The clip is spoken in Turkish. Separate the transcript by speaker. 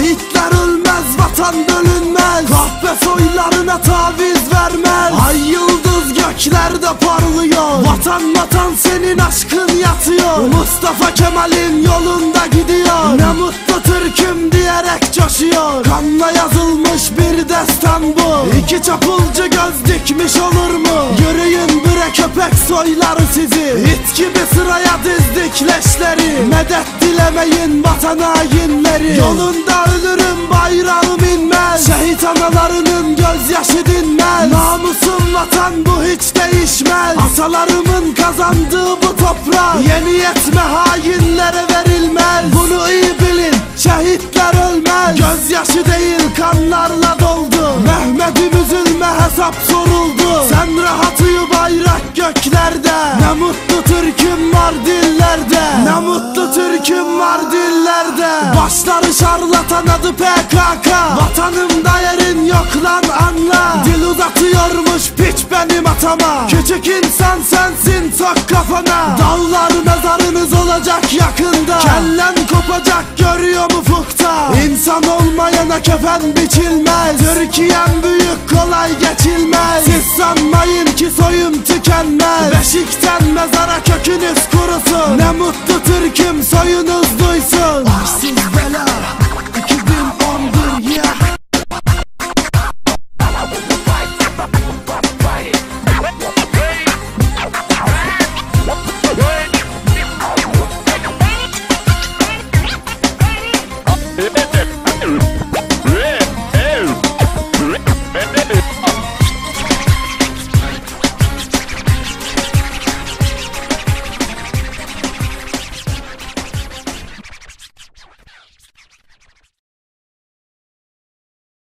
Speaker 1: Şehitler ölmez vatan bölünmez. Kahpe soylarına taviz vermez. Ay yıldız göklerde parlıyor. Vatan vatan senin aşkın yatıyor. Mustafa Kemal'in yolunda gidiyor. Ne mutlu Türk coşuyor Kanla yazılmış bir destan bu. İki çapulcu göz dikmiş olur mu? Yürüyün bre köpek soyları sizi. İt gibi sıraya dizdik leşleri. Medet dilemeyin vatan hainleri Yolunda ölürüm bayrağım inmez. Şehit analarının gözyaşı dinmez. Namusum vatan bu hiç değişmez. Atalarımın kazandığı bu toprak. Yeni yetme hainlere Gözyaşı değil kanlarla doldu. Mehmet'im üzülme hesap soruldu. Sen rahat uyu bayrak göklerde. Ne mutlu Türk'üm var dillerde. Ne mutlu Türk'üm var dillerde. Başları şarlatan adı PKK Vatanımda yerin yok lan anla. Dil uzatıyormuş piç benim atama. Küçük insan sensin sok kafana. Dağlar mezarınız olacak yakında. Kellen kopacak görüyor mu fukta? İnsan olmayana kefen biçilmez. Türkiye'm büyük kolay geçilmez. Siz sanmayın ki soyum tükenmez. Beşikten mezara kökünüz kurusun. Ne mutlu Türk'üm soyunuz